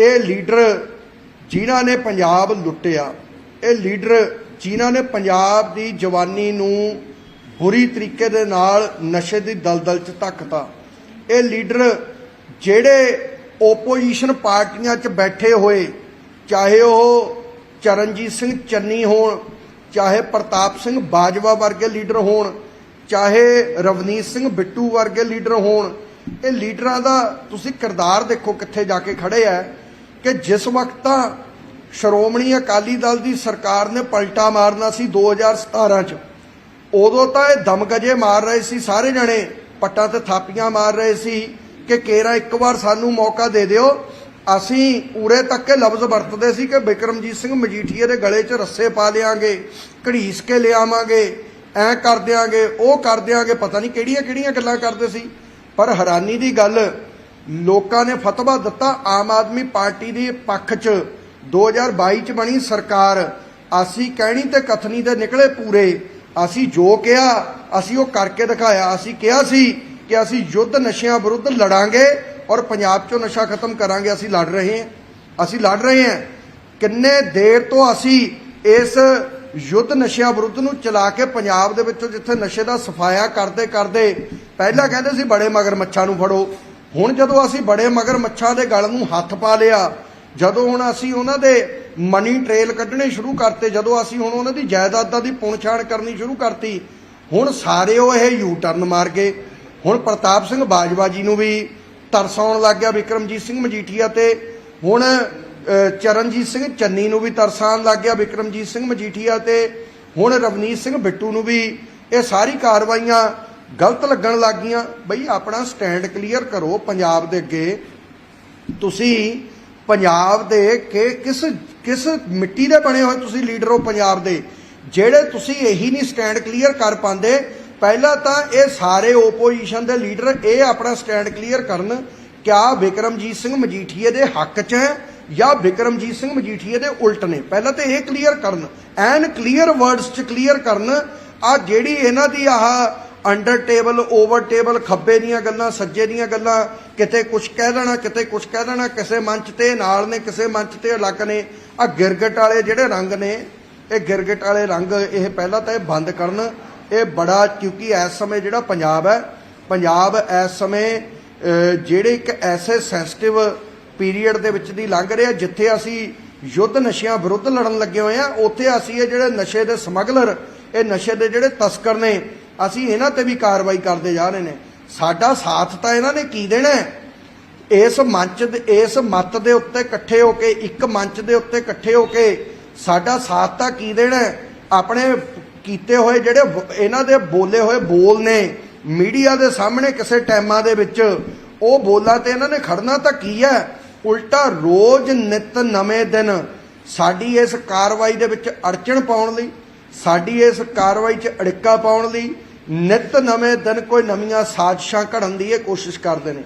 ਇਹ ਲੀਡਰ ਜਿਨ੍ਹਾਂ ਨੇ ਪੰਜਾਬ ਲੁੱਟਿਆ, ਇਹ ਲੀਡਰ ਜਿਨ੍ਹਾਂ ਨੇ ਪੰਜਾਬ ਦੀ ਜਵਾਨੀ ਨੂੰ ਬੁਰੀ ਤਰੀਕੇ ਦੇ ਨਾਲ ਨਸ਼ੇ ਦੀ ਦਲਦਲ 'ਚ ਧੱਕਤਾ, ਇਹ ਲੀਡਰ ਜਿਹੜੇ ਓਪੋਜੀਸ਼ਨ ਪਾਰਟੀਆਂ 'ਚ ਬੈਠੇ ਹੋਏ, ਚਾਹੇ ਉਹ ਚਰਨਜੀਤ ਸਿੰਘ ਚੰਨੀ ਹੋਣ, ਚਾਹੇ ਪ੍ਰਤਾਪ ਸਿੰਘ ਬਾਜਵਾ ਵਰਗੇ ਲੀਡਰ ਹੋਣ, ਚਾਹੇ ਰਵਨੀਤ ਸਿੰਘ ਬਿੱਟੂ ਵਰਗੇ ਲੀਡਰ ਹੋਣ, ਇਹ ਲੀਡਰਾਂ ਦਾ ਤੁਸੀਂ ਕਿਰਦਾਰ ਦੇਖੋ ਕਿੱਥੇ ਜਾ ਕੇ ਖੜੇ ਆ। ਕਿ ਜਿਸ ਵਕਤ ਤਾਂ ਸ਼੍ਰੋਮਣੀ ਅਕਾਲੀ ਦਲ ਦੀ ਸਰਕਾਰ ਨੇ ਪਲਟਾ ਮਾਰਨਾ ਸੀ 2017 ਚ, ਉਦੋਂ ਤਾਂ ਇਹ ਦਮਗਜੇ ਮਾਰ ਰਹੇ ਸੀ, ਸਾਰੇ ਜਣੇ ਪੱਟਾਂ ਤੇ ਥਾਪੀਆਂ ਮਾਰ ਰਹੇ ਸੀ ਕਿ ਕੇਰਾ ਇੱਕ ਵਾਰ ਸਾਨੂੰ ਮੌਕਾ ਦੇ ਦਿਓ। ਅਸੀਂ ਉਰੇ ਤੱਕ ਇਹ ਲਫ਼ਜ਼ ਵਰਤਦੇ ਸੀ ਕਿ ਬਿਕਰਮਜੀਤ ਸਿੰਘ ਮਜੀਠੀਏ ਦੇ ਗਲੇ 'ਚ ਰੱਸੇ ਪਾ ਲਿਆਂਗੇ, ਘੜੀਸ ਕੇ ਲਿਆਵਾਂਗੇ ਐ ਕਰ ਦਿਆਂਗੇ, ਉਹ ਕਰ ਦਿਆਂਗੇ, ਪਤਾ ਨਹੀਂ ਕਿਹੜੀਆਂ ਕਿਹੜੀਆਂ ਗੱਲਾਂ ਕਰਦੇ ਸੀ। ਪਰ ਹੈਰਾਨੀ ਦੀ ਗੱਲ ਲੋਕਾਂ ਨੇ ਫਤਵਾ ਦਿੱਤਾ, ਆਮ ਆਦਮੀ ਪਾਰਟੀ ਦੇ ਪੱਖ 'ਚ। 2022 'ਚ ਬਣੀ ਸਰਕਾਰ। ਅਸੀਂ ਕਹਿਣੀ ਤੇ ਕਥਨੀ ਦੇ ਨਿਕਲੇ ਪੂਰੇ। ਅਸੀਂ ਜੋ ਕਿਹਾ, ਅਸੀਂ ਉਹ ਕਰਕੇ ਦਿਖਾਇਆ। ਅਸੀਂ ਕਿਹਾ ਸੀ ਕਿ ਅਸੀਂ ਯੁੱਧ ਨਸ਼ਿਆਂ ਵਿਰੁੱਧ ਲੜਾਂਗੇ ਔਰ ਪੰਜਾਬ 'ਚੋਂ ਨਸ਼ਾ ਖਤਮ ਕਰਾਂਗੇ। ਅਸੀਂ ਲੜ ਰਹੇ ਹਾਂ। ਅਸੀਂ ਲੜ ਰਹੇ ਹਾਂ। ਕਿੰਨੇ ਦੇਰ ਤੋਂ ਅਸੀਂ ਇਸ ਯੁੱਧ ਨਸ਼ਿਆਂ ਵਿਰੁੱਧ ਨੂੰ ਚਲਾ ਕੇ ਪੰਜਾਬ ਦੇ ਵਿੱਚੋਂ ਜਿੱਥੇ ਨਸ਼ੇ ਦਾ ਸਫਾਇਆ ਕਰਦੇ ਕਰਦੇ ਪਹਿਲਾਂ ਕਹਿੰਦੇ ਸੀ, ਬੜੇ ਮਗਰ ਮੱਛਾਂ ਨੂੰ ਫੜੋ। ਹੁਣ ਜਦੋਂ ਅਸੀਂ ਬੜੇ ਮਗਰਮੱਛਾਂ ਦੇ ਗਲ ਨੂੰ ਹੱਥ ਪਾ ਲਿਆ, ਜਦੋਂ ਹੁਣ ਅਸੀਂ ਉਹਨਾਂ ਦੇ ਮਨੀ ਟ੍ਰੇਲ ਕੱਢਣੇ ਸ਼ੁਰੂ ਕਰਤੇ, ਜਦੋਂ ਅਸੀਂ ਹੁਣ ਉਹਨਾਂ ਦੀ ਜਾਇਦਾਦਾਂ ਦੀ ਪੁਣਛਾਣ ਕਰਨੀ ਸ਼ੁਰੂ ਕਰਤੀ, ਹੁਣ ਸਾਰੇ ਉਹ ਇਹ ਯੂ ਟਰਨ ਮਾਰ ਗਏ। ਹੁਣ ਪ੍ਰਤਾਪ ਸਿੰਘ ਬਾਜਵਾ ਜੀ ਨੂੰ ਵੀ ਤਰਸ ਆਉਣ ਲੱਗ ਗਿਆ ਵਿਕਰਮਜੀਤ ਸਿੰਘ ਮਜੀਠੀਆ ਤੇ। ਹੁਣ ਚਰਨਜੀਤ ਸਿੰਘ ਚੰਨੀ ਨੂੰ ਵੀ ਤਰਸ ਆਉਣ ਲੱਗ ਗਿਆ ਵਿਕਰਮਜੀਤ ਸਿੰਘ ਮਜੀਠੀਆ ਤੇ। ਹੁਣ ਰਵਨੀਤ ਸਿੰਘ ਬਿੱਟੂ ਨੂੰ ਵੀ ਇਹ ਸਾਰੀ ਕਾਰਵਾਈਆਂ ਗਲਤ ਲੱਗਣ ਲੱਗ ਗਈਆਂ। ਬਈ ਆਪਣਾ ਸਟੈਂਡ ਕਲੀਅਰ ਕਰੋ ਪੰਜਾਬ ਦੇ ਅੱਗੇ। ਤੁਸੀਂ ਪੰਜਾਬ ਦੇ ਕਿ ਕਿਸ ਕਿਸ ਮਿੱਟੀ ਦੇ ਬਣੇ ਹੋਏ ਤੁਸੀਂ ਲੀਡਰ ਹੋ ਪੰਜਾਬ ਦੇ? ਜਿਹੜੇ ਤੁਸੀਂ ਇਹੀ ਨਹੀਂ ਸਟੈਂਡ ਕਲੀਅਰ ਕਰ ਪਾਉਂਦੇ, ਪਹਿਲਾਂ ਤਾਂ ਇਹ ਸਾਰੇ ਓਪੋਜੀਸ਼ਨ ਦੇ ਲੀਡਰ ਇਹ ਆਪਣਾ ਸਟੈਂਡ ਕਲੀਅਰ ਕਰਨ। ਕਿਆ ਵਿਕਰਮਜੀਤ ਸਿੰਘ ਮਜੀਠੀਏ ਦੇ ਹੱਕ 'ਚ ਹੈ ਜਾਂ ਵਿਕਰਮਜੀਤ ਸਿੰਘ ਮਜੀਠੀਏ ਦੇ ਉਲਟ ਨੇ? ਪਹਿਲਾਂ ਤਾਂ ਇਹ ਕਲੀਅਰ ਕਰਨ। ਐਨ ਕਲੀਅਰ ਵਰਡਸ 'ਚ ਕਲੀਅਰ ਕਰਨ। ਆ ਜਿਹੜੀ ਇਹਨਾਂ ਦੀ ਆਹ ਅੰਡਰ ਟੇਬਲ ਓਵਰ ਟੇਬਲ ਖੱਬੇ ਦੀਆਂ ਗੱਲਾਂ, ਸੱਜੇ ਦੀਆਂ ਗੱਲਾਂ, ਕਿਤੇ ਕੁਝ ਕਹਿ ਦੇਣਾ, ਕਿਤੇ ਕੁਝ ਕਹਿ ਦੇਣਾ, ਕਿਸੇ ਮੰਚ ਤੇ ਨਾਲ ਨੇ, ਕਿਸੇ ਮੰਚ ਤੇ ਅਲੱਗ ਨੇ। ਆ ਗਿਰਗਟ ਵਾਲੇ ਜਿਹੜੇ ਰੰਗ ਨੇ, ਇਹ ਗਿਰਗਟ ਵਾਲੇ ਰੰਗ ਇਹ ਪਹਿਲਾਂ ਤਾਂ ਇਹ ਬੰਦ ਕਰਨ। ਇਹ ਬੜਾ ਕਿਉਂਕਿ ਇਸ ਸਮੇਂ ਜਿਹੜਾ ਪੰਜਾਬ ਹੈ, ਪੰਜਾਬ ਇਸ ਸਮੇਂ ਜਿਹੜੇ ਇੱਕ ਐਸੇ ਸੈਂਸਿਟਿਵ ਪੀਰੀਅਡ ਦੇ ਵਿੱਚ ਦੀ ਲੰਘ ਰਿਹਾ, ਜਿੱਥੇ ਅਸੀਂ ਯੁੱਧ ਨਸ਼ਿਆਂ ਵਿਰੁੱਧ ਲੜਨ ਲੱਗੇ ਹੋਏ ਆ ਉੱਥੇ ਅਸੀਂ ਇਹ ਜਿਹੜੇ ਨਸ਼ੇ ਦੇ ਸਮਗਲਰ, ਇਹ ਨਸ਼ੇ ਦੇ ਜਿਹੜੇ ਤਸਕਰ ਨੇ ਅਸੀਂ ਇਹਨਾਂ ਤੇ ਵੀ ਕਾਰਵਾਈ ਕਰਦੇ ਜਾ ਰਹੇ ਨੇ। ਸਾਡਾ ਸਾਥ ਤਾਂ ਇਹਨਾਂ ਨੇ ਕੀ ਦੇਣਾ ਇਸ ਮੰਚ ਦੇ ਇਸ ਮੱਤ ਦੇ ਉੱਤੇ ਇਕੱਠੇ ਹੋ ਕੇ, ਇੱਕ ਮੰਚ ਦੇ ਉੱਤੇ ਇਕੱਠੇ ਹੋ ਕੇ ਸਾਡਾ ਸਾਥ ਤਾਂ ਕੀ ਦੇਣਾ ਆਪਣੇ ਕੀਤੇ ਹੋਏ ਜਿਹੜੇ ਇਹਨਾਂ ਦੇ ਬੋਲੇ ਹੋਏ ਬੋਲ ਨੇ, ਮੀਡੀਆ ਦੇ ਸਾਹਮਣੇ ਕਿਸੇ ਟਾਈਮਾਂ ਦੇ ਵਿੱਚ, ਉਹ ਬੋਲਾਂ ਤੇ ਇਹਨਾਂ ਨੇ ਖੜਨਾ ਤਾਂ ਕੀ ਹੈ? ਉਲਟਾ ਰੋਜ਼ ਨਿਤ ਨਵੇਂ ਦਿਨ ਸਾਡੀ ਇਸ ਕਾਰਵਾਈ ਦੇ ਵਿੱਚ ਅੜਚਣ ਪਾਉਣ ਲਈ, ਸਾਡੀ ਇਸ ਕਾਰਵਾਈ 'ਚ ਅੜਿੱਕਾ ਪਾਉਣ ਲਈ ਨਿਤ ਨਵੇਂ ਦਿਨ ਕੋਈ ਨਵੀਆਂ ਸਾਜ਼ਿਸ਼ਾਂ ਘੜਨ ਦੀ ਇਹ ਕੋਸ਼ਿਸ਼ ਕਰਦੇ ਨੇ।